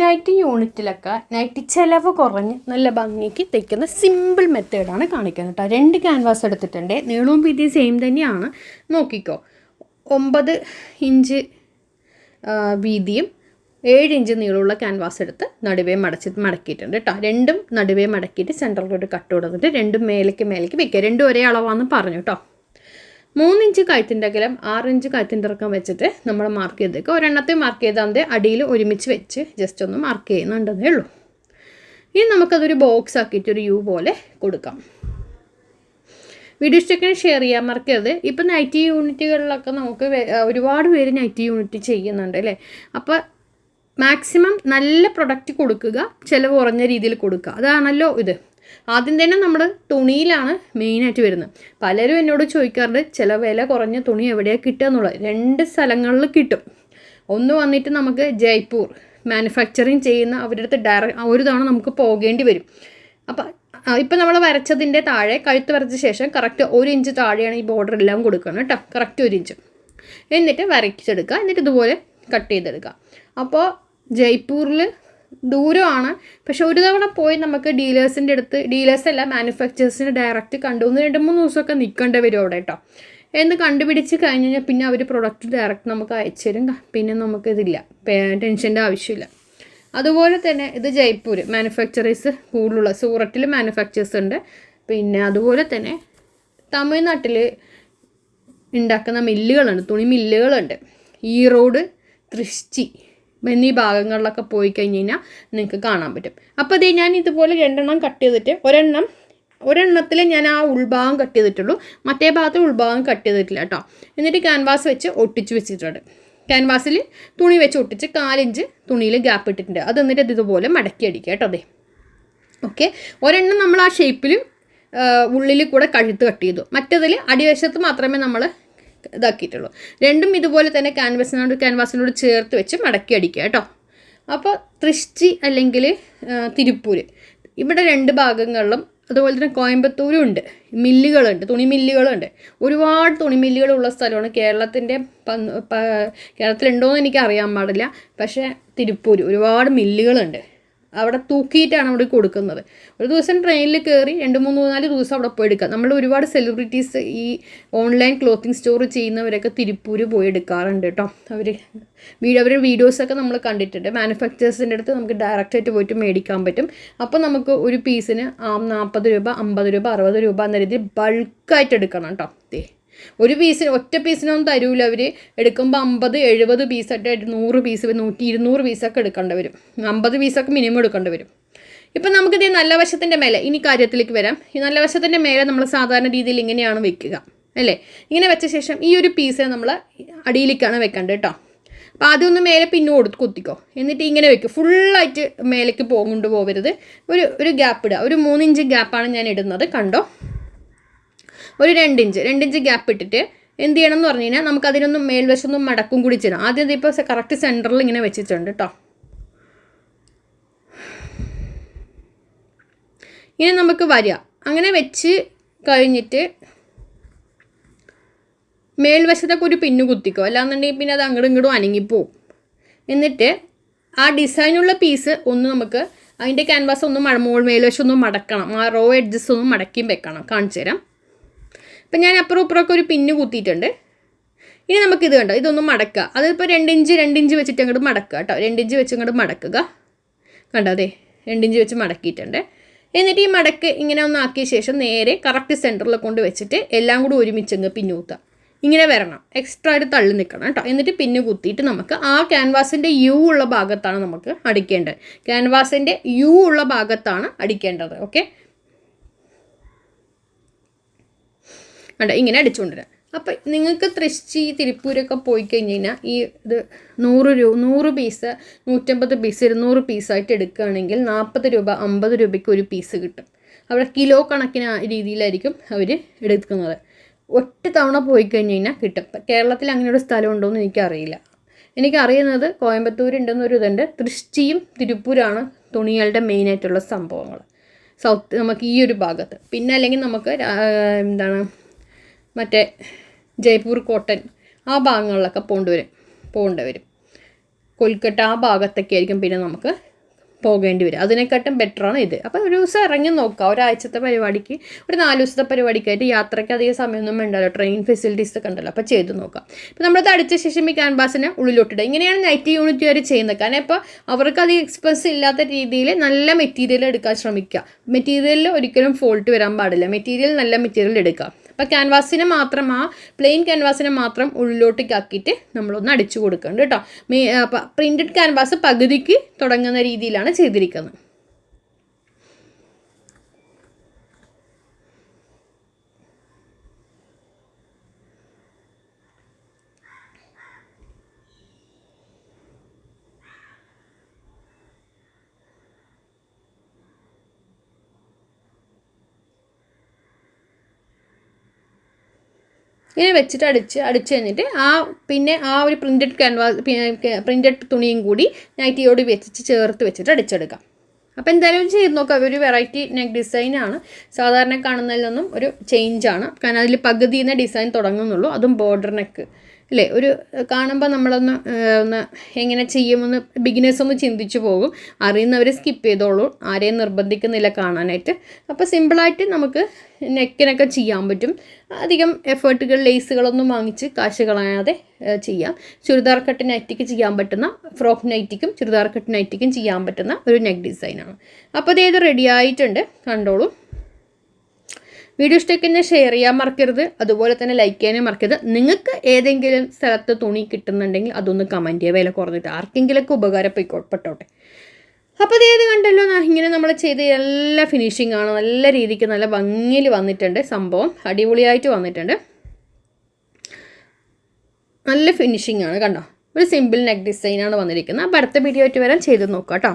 Nightie യൂണിറ്റിലൊക്കെ nightie ചിലവ് കുറഞ്ഞ് നല്ല ഭംഗിക്ക് തയ്ക്കുന്ന സിമ്പിൾ മെത്തേഡാണ് കാണിക്കുന്നത് കേട്ടോ രണ്ട് ക്യാൻവാസ് എടുത്തിട്ടുണ്ട്. നീളവും വീതിയും സെയിം തന്നെയാണ്. നോക്കിക്കോ. ഒമ്പത് ഇഞ്ച് വീതിയും ഏഴ് ഇഞ്ച് നീളമുള്ള ക്യാൻവാസ് എടുത്ത് നടുവേ മടച്ച് മടക്കിയിട്ടുണ്ട് കേട്ടോ രണ്ടും നടുവേ മടക്കിയിട്ട് സെന്ററിലോട്ട് കട്ട് കൊടുത്തിട്ട് രണ്ടും മേലേക്ക് മേലേക്ക് വെക്കുക. രണ്ടും ഒരേ അളവാണെന്ന് പറഞ്ഞു കേട്ടോ മൂന്നിഞ്ച് കഴുത്തിന്റെ അകലം ആറ് ഇഞ്ച് കഴുത്തിന്റെ ഇറക്കം വെച്ചിട്ട് നമ്മൾ മാർക്ക് ചെയ്തേക്കുക ഒരെണ്ണത്തെ മാർക്ക് ചെയ്താൽ അടിയിൽ ഒരുമിച്ച് വെച്ച് ജസ്റ്റ് ഒന്ന് മാർക്ക് ചെയ്യുന്നുണ്ടെന്നേ ഉള്ളൂ. ഇനി നമുക്കതൊരു ബോക്സ് ആക്കിയിട്ട് ഒരു യു പോലെ കൊടുക്കാം. വീഡിയോ ഇഷ്ടത്തിന് ഷെയർ ചെയ്യാൻ മറക്കരുത്. ഇപ്പം നൈറ്റി യൂണിറ്റുകളിലൊക്കെ നമുക്ക് ഒരുപാട് പേര് നൈറ്റി യൂണിറ്റ് ചെയ്യുന്നുണ്ട് അല്ലേ? അപ്പോൾ മാക്സിമം നല്ല പ്രൊഡക്റ്റ് കൊടുക്കുക ചിലവ് കുറഞ്ഞ രീതിയിൽ കൊടുക്കുക. അതാണല്ലോ ഇത്. ആദ്യം തന്നെ നമ്മൾ തുണിയിലാണ് മെയിനായിട്ട് വരുന്നത്. പലരും എന്നോട് ചോദിക്കാറുണ്ട് ചില വില കുറഞ്ഞ തുണി എവിടെയാണ് കിട്ടുക എന്നുള്ളത്? രണ്ട് സ്ഥലങ്ങളിൽ കിട്ടും. ഒന്ന് വന്നിട്ട് നമുക്ക് ജയ്പൂർ. മാനുഫാക്ചറിങ് ചെയ്യുന്ന അവരുടെ അടുത്ത് ഡയറക്റ്റ് ഒരു തവണ നമുക്ക് പോകേണ്ടി വരും. അപ്പം ഇപ്പം നമ്മൾ വരച്ചതിന്റെ താഴെ കഴുത്ത് വരച്ച ശേഷം കറക്റ്റ് ഒരു ഇഞ്ച് താഴെയാണ് ഈ ബോർഡർ എല്ലാം കൊടുക്കണം കേട്ടോ. കറക്റ്റ് ഒരു ഇഞ്ച് എന്നിട്ട് വരച്ചെടുക്കുക. എന്നിട്ട് ഇതുപോലെ കട്ട് ചെയ്തെടുക്കുക. അപ്പോൾ ജയ്പൂരിൽ ദൂരമാണ്. പക്ഷെ ഒരു തവണ പോയി നമുക്ക് ഡീലേഴ്സിന്റെ അടുത്ത് ഡീലേഴ്സ് അല്ല മാനുഫാക്ചേഴ്സിന് ഡയറക്റ്റ് കണ്ടു. ഒന്ന് രണ്ട് മൂന്ന് ദിവസമൊക്കെ നിൽക്കേണ്ടി വരും അവിടെ കേട്ടോ. എന്ന് കണ്ടുപിടിച്ച് കഴിഞ്ഞ് കഴിഞ്ഞാൽ പിന്നെ അവർ പ്രൊഡക്റ്റ് ഡയറക്റ്റ് നമുക്ക് അയച്ചു തരും. പിന്നെ നമുക്കിതില്ല. ടെൻഷന്റെ ആവശ്യമില്ല. അതുപോലെ തന്നെ ഇത് ജയ്പൂർ മാനുഫാക്ചറേഴ്സ് കൂടുതലുള്ള സൂറത്തിൽ മാനുഫാക്ചേഴ്സ് ഉണ്ട്. പിന്നെ അതുപോലെ തന്നെ തമിഴ്നാട്ടിൽ ഉണ്ടാക്കുന്ന മില്ലുകളുണ്ട് തുണി മില്ലുകളുണ്ട്. ഈറോഡ് തൃശ്ചി എന്നീ ഭാഗങ്ങളിലൊക്കെ പോയി കഴിഞ്ഞ് കഴിഞ്ഞാൽ നിങ്ങൾക്ക് കാണാൻ പറ്റും. അപ്പോൾ അതേ ഞാൻ ഇതുപോലെ രണ്ടെണ്ണം കട്ട് ചെയ്തിട്ട് ഒരെണ്ണം ഒരെണ്ണത്തിൽ ഞാൻ ആ ഉൾഭാഗം കട്ട് ചെയ്തിട്ടുള്ളൂ. മറ്റേ ഭാഗത്ത് ഉൾഭാഗം കട്ട് ചെയ്തിട്ടില്ല കേട്ടോ എന്നിട്ട് ക്യാൻവാസ് വെച്ച് ഒട്ടിച്ച് വെച്ചിട്ടുണ്ട്. ക്യാൻവാസിൽ തുണി വെച്ച് ഒട്ടിച്ച് കാലിഞ്ച് തുണിയിൽ ഗ്യാപ്പ് ഇട്ടിട്ടുണ്ട്. അത് എന്നിട്ട് ഇതുപോലെ മടക്കി അടിക്കുക കേട്ടോ അതെ ഓക്കെ ഒരെണ്ണം നമ്മൾ ആ ഷേപ്പിൽ ഉള്ളിൽ കൂടെ കഴുത്ത് കട്ട് ചെയ്തു. മറ്റതിൽ അടിവശത്ത് മാത്രമേ നമ്മൾ ഇതാക്കിയിട്ടുള്ളൂ. രണ്ടും ഇതുപോലെ തന്നെ ക്യാൻവാസിനോട് ക്യാൻവാസിനോട് ചേർത്ത് വെച്ച് മടക്കി അടിക്കുക കേട്ടോ. അപ്പോൾ തൃശ്ചി അല്ലെങ്കിൽ തിരുപ്പൂര്. ഇവിടെ രണ്ട് ഭാഗങ്ങളിലും അതുപോലെ തന്നെ കോയമ്പത്തൂരും ഉണ്ട് മില്ലുകളുണ്ട് തുണി മില്ലുകളുണ്ട്. ഒരുപാട് തുണി മില്ലുകളുള്ള സ്ഥലമാണ്. കേരളത്തിന്റെ കേരളത്തിലുണ്ടോ എന്ന് എനിക്ക് അറിയാൻ പാടില്ല. പക്ഷേ തിരുപ്പൂർ ഒരുപാട് മില്ലുകളുണ്ട്. അവിടെ തൂക്കിയിട്ടാണ് അവിടെ കൊടുക്കുന്നത്. ഒരു ദിവസം ട്രെയിനിൽ കയറി രണ്ട് മൂന്ന് നാല് ദിവസം അവിടെ പോയി എടുക്കാം. നമ്മൾ ഒരുപാട് സെലിബ്രിറ്റീസ് ഈ ഓൺലൈൻ ക്ലോത്തിങ് സ്റ്റോർ ചെയ്യുന്നവരൊക്കെ തിരുപ്പൂര് പോയി എടുക്കാറുണ്ട് കേട്ടോ. അവർ വീഡിയോ അവരുടെ വീഡിയോസൊക്കെ നമ്മൾ കണ്ടിട്ടുണ്ട്. മാനുഫാക്ചേഴ്സിന്റെ അടുത്ത് നമുക്ക് ഡയറക്റ്റായിട്ട് പോയിട്ട് മേടിക്കാൻ പറ്റും. അപ്പോൾ നമുക്ക് ഒരു പീസിന് നാൽപ്പത് രൂപ അമ്പത് രൂപ അറുപത് രൂപ എന്ന രീതിയിൽ ബൾക്കായിട്ട് എടുക്കണം കേട്ടോ. ഒരു പീസിന് ഒറ്റ പീസിനൊന്നും തരൂല അവർ എടുക്കുമ്പോൾ അമ്പത് എഴുപത് പീസൊക്കെ നൂറ് പീസ് നൂറ്റി ഇരുന്നൂറ് പീസൊക്കെ എടുക്കേണ്ടി വരും. അമ്പത് പീസൊക്കെ മിനിമം എടുക്കേണ്ടി വരും. ഇപ്പം നമുക്കിത് നല്ല വശത്തിന്റെ മേലെ ഇനി കാര്യത്തിലേക്ക് വരാം. ഈ നല്ല വശത്തിന്റെ മേലെ നമ്മൾ സാധാരണ രീതിയിൽ ഇങ്ങനെയാണ് വെക്കുക അല്ലേ? ഇങ്ങനെ വെച്ച ശേഷം ഈ ഒരു പീസ് നമ്മൾ അടിയിലേക്കാണ് വെക്കേണ്ടത് കേട്ടോ അപ്പോൾ ആദ്യം ഒന്ന് മേലെ പിന്നെ കൊടുത്ത് കുത്തിക്കോ. എന്നിട്ട് ഇങ്ങനെ വെക്കും. ഫുള്ളായിട്ട് മേലേക്ക് പോകൊണ്ട് പോകരുത് ഒരു ഒരു ഗ്യാപ്പ് ഇടുക. ഒരു മൂന്നിഞ്ച് ഗ്യാപ്പാണ് ഞാൻ ഇടുന്നത്. കണ്ടോ? ഒരു രണ്ടിഞ്ച് രണ്ടിഞ്ച് ഗ്യാപ്പ് ഇട്ടിട്ട് എന്ത് ചെയ്യണം എന്ന് പറഞ്ഞു കഴിഞ്ഞാൽ നമുക്ക് അതിനൊന്നും മേൽവശമൊന്നും മടക്കും കൂടി ചെയ്യണം. ആദ്യം ഇതിപ്പോൾ കറക്റ്റ് സെന്ററിൽ ഇങ്ങനെ വെച്ചിട്ടുണ്ട് കേട്ടോ. ഇനി നമുക്ക് വരിക. അങ്ങനെ വെച്ച് കഴിഞ്ഞിട്ട് മേൽവശത്തൊക്കെ ഒരു പിന്നു കുത്തിക്കോ. അല്ലാന്നുണ്ടെങ്കിൽ പിന്നെ അത് അങ്ങോട്ടും ഇങ്ങോട്ടും അനങ്ങിപ്പോവും. എന്നിട്ട് ആ ഡിസൈനുള്ള പീസ് ഒന്ന് നമുക്ക് അതിന്റെ ക്യാൻവാസ് ഒന്ന് മഴ മോൾ മേൽവശം മടക്കണം. ആ റോ എഡ്ജസ് ഒന്നും മടക്കിയും വെക്കണം. കാണിച്ചു തരാം ഇപ്പം ഞാൻ അപ്പുറം ഇപ്പുറമൊക്കെ ഒരു പിന്ന് കുത്തിയിട്ടുണ്ട്. ഇനി നമുക്കിത് കണ്ടോ? ഇതൊന്ന് മടക്കുക. അതിപ്പോൾ രണ്ടിഞ്ച് രണ്ടിഞ്ച് വെച്ചിട്ട് അങ്ങോട്ട് മടക്കുക കേട്ടോ. രണ്ടിഞ്ച് വെച്ച് അങ്ങോട്ട് മടക്കുക. കണ്ടോ? അതെ രണ്ടിഞ്ച് വെച്ച് മടക്കിയിട്ടുണ്ട്. എന്നിട്ട് ഈ മടക്ക് ഇങ്ങനെ ഒന്ന് ആക്കിയ ശേഷം നേരെ കറക്റ്റ് സെന്ററിൽ കൊണ്ട് വെച്ചിട്ട് എല്ലാം കൂടി ഒരുമിച്ച് അങ്ങ് പിന്നു കുത്തുക ഇങ്ങനെ വരണം. എക്സ്ട്രാ ആയിട്ട് തള്ളി നിൽക്കണം കേട്ടോ. എന്നിട്ട് പിന്നു കുത്തിയിട്ട് നമുക്ക് ആ ക്യാൻവാസിന്റെ യു ഉള്ള ഭാഗത്താണ് നമുക്ക് അടിക്കേണ്ടത്. ക്യാൻവാസിന്റെ യു ഉള്ള ഭാഗത്താണ് അടിക്കേണ്ടത്. ഓക്കെ കണ്ടോ ഇങ്ങനെ അടിച്ചുകൊണ്ടുവരാം അപ്പം നിങ്ങൾക്ക് തൃശ്ശി തിരുപ്പൂരൊക്കെ പോയി കഴിഞ്ഞ് കഴിഞ്ഞാൽ ഈ ഇത് നൂറ് രൂപ നൂറ് പീസ് നൂറ്റമ്പത് പീസ് ഇരുന്നൂറ് പീസായിട്ട് എടുക്കുകയാണെങ്കിൽ നാൽപ്പത് രൂപ അമ്പത് രൂപയ്ക്ക് ഒരു പീസ് കിട്ടും. അവിടെ കിലോ കണക്കിന് രീതിയിലായിരിക്കും അവർ എടുക്കുന്നത്. ഒറ്റ തവണ പോയി കഴിഞ്ഞ് കഴിഞ്ഞാൽ കിട്ടും. കേരളത്തിൽ അങ്ങനെ ഒരു സ്ഥലം ഉണ്ടോ എന്ന് എനിക്കറിയില്ല. എനിക്കറിയുന്നത് കോയമ്പത്തൂർ ഉണ്ടെന്നൊരു ഇതുണ്ട്. തൃശ്ശിയും തിരുപ്പൂരാണ് തുണികളുടെ മെയിനായിട്ടുള്ള സംഭവങ്ങൾ സൗത്ത് നമുക്ക് ഈ ഒരു ഭാഗത്ത്. പിന്നെ അല്ലെങ്കിൽ നമുക്ക് എന്താണ് മറ്റേ ജയ്പൂർ കോട്ടൺ ആ ഭാഗങ്ങളിലൊക്കെ പോകേണ്ടി വരും പോകേണ്ടി വരും. കൊൽക്കട്ട ആ ഭാഗത്തൊക്കെ ആയിരിക്കും പിന്നെ നമുക്ക് പോകേണ്ടി വരും അതിനെക്കാട്ടും ബെറ്ററാണ് ഇത്. അപ്പോൾ ഒരു ദിവസം ഇറങ്ങി നോക്കുക ഒരാഴ്ചത്തെ പരിപാടിക്ക് ഒരു നാല് ദിവസത്തെ പരിപാടിക്കായിട്ട് യാത്രയ്ക്ക് അധികം സമയമൊന്നും വേണ്ടല്ലോ. ട്രെയിൻ ഫെസിലിറ്റീസ് ഒക്കെ ഉണ്ടല്ലോ. അപ്പോൾ ചെയ്ത് നോക്കാം. ഇപ്പോൾ നമ്മളത് അടിച്ച ശേഷം ഈ ക്യാൻവാസിനെ ഉള്ളിലോട്ടിടുക. ഇങ്ങനെയാണ് നൈറ്റ് യൂണിറ്റ് വരെ ചെയ്യുന്നത്. കാരണം ഇപ്പോൾ അവർക്ക് അധികം എക്സ്പെൻസ് ഇല്ലാത്ത രീതിയിൽ നല്ല മെറ്റീരിയൽ എടുക്കാൻ ശ്രമിക്കുക. മെറ്റീരിയലിൽ ഒരിക്കലും ഫോൾട്ട് വരാൻ പാടില്ല. മെറ്റീരിയൽ നല്ല മെറ്റീരിയൽ എടുക്കുക. അപ്പോൾ ക്യാൻവാസിനെ മാത്രം ആ പ്ലെയിൻ ക്യാൻവാസിനെ മാത്രം ഉള്ളിലോട്ടേക്ക് ആക്കിയിട്ട് നമ്മളൊന്ന് അടിച്ചു കൊടുക്കുന്നുണ്ട് കേട്ടോ. പ്രിന്റഡ് ക്യാൻവാസ് പകുതിക്ക് തുടങ്ങുന്ന രീതിയിലാണ് ചെയ്തിരിക്കുന്നത്. ഇങ്ങനെ വെച്ചിട്ട് അടിച്ച് അടിച്ച് കഴിഞ്ഞിട്ട് ആ പിന്നെ ആ ഒരു പ്രിന്റഡ് ക്യാൻവാസ് പ്രിന്റഡ് തുണിയും കൂടി നൈറ്റിയോട് വെച്ചിട്ട് ചേർത്ത് വെച്ചിട്ട് അടിച്ചെടുക്കാം. അപ്പോൾ എന്തായാലും ചെയ്ത് നോക്കാം. ഒരു വെറൈറ്റി നെക്ക് ഡിസൈനാണ് സാധാരണ കാണുന്നതിൽ നിന്നും ഒരു ചേഞ്ചാണ് കാരണം അതിൽ പകുതിയിൽ ഡിസൈൻ തുടങ്ങുന്നുള്ളൂ. അതും ബോർഡർ നെക്ക് അല്ലേ? ഒരു കാണുമ്പോൾ നമ്മളൊന്ന് ഒന്ന് എങ്ങനെ ചെയ്യുമെന്ന് ബിഗിനേഴ്സ് ഒന്ന് ചിന്തിച്ചു പോകും. അറിയുന്നവർ സ്കിപ്പ് ചെയ്തോളൂ. ആരെയും നിർബന്ധിക്കുന്നില്ല കാണാനായിട്ട്. അപ്പോൾ സിമ്പിളായിട്ട് നമുക്ക് നെക്കിനൊക്കെ ചെയ്യാൻ പറ്റും. അധികം എഫേർട്ടുകൾ ലേസുകളൊന്നും വാങ്ങിച്ച് കാശ് കളയാതെ ചെയ്യാം. ചുരിദാർ കട്ട് നൈറ്റിക്ക് ചെയ്യാൻ പറ്റുന്ന ഫ്രോക്ക് നൈറ്റിക്കും ചുരിദാർ കട്ട് നൈറ്റിക്കും ചെയ്യാൻ പറ്റുന്ന ഒരു നെക്ക് ഡിസൈനാണ് അപ്പോൾ അതേത് റെഡി ആയിട്ടുണ്ട്. കണ്ടോളൂ. വീഡിയോ ഇഷ്ടമൊക്കെ ഷെയർ ചെയ്യാൻ മറക്കരുത്. അതുപോലെ തന്നെ ലൈക്ക് ചെയ്യാനും മറക്കരുത്. നിങ്ങൾക്ക് ഏതെങ്കിലും സ്ഥലത്ത് തുണി കിട്ടുന്നുണ്ടെങ്കിൽ അതൊന്ന് കമന്റ് ചെയ്യുക വില കുറഞ്ഞിട്ട് ആർക്കെങ്കിലൊക്കെ ഉപകാരപ്പെട്ടോട്ടെ അപ്പോൾ ഇത് ഏത് കണ്ടല്ലോ ഇങ്ങനെ നമ്മൾ ചെയ്ത എല്ലാ ഫിനിഷിംഗ് ആണ്. നല്ല രീതിക്ക് നല്ല ഭംഗിയിൽ വന്നിട്ടുണ്ട് സംഭവം. അടിപൊളിയായിട്ട് വന്നിട്ടുണ്ട്. നല്ല ഫിനിഷിംഗ് ആണ് കണ്ടോ. ഒരു സിമ്പിൾ നെക്ക് ഡിസൈനാണ് വന്നിരിക്കുന്നത്. അപ്പോൾ അടുത്ത വീഡിയോ ആയിട്ട് വരാൻ ചെയ്ത് നോക്കാം കേട്ടോ.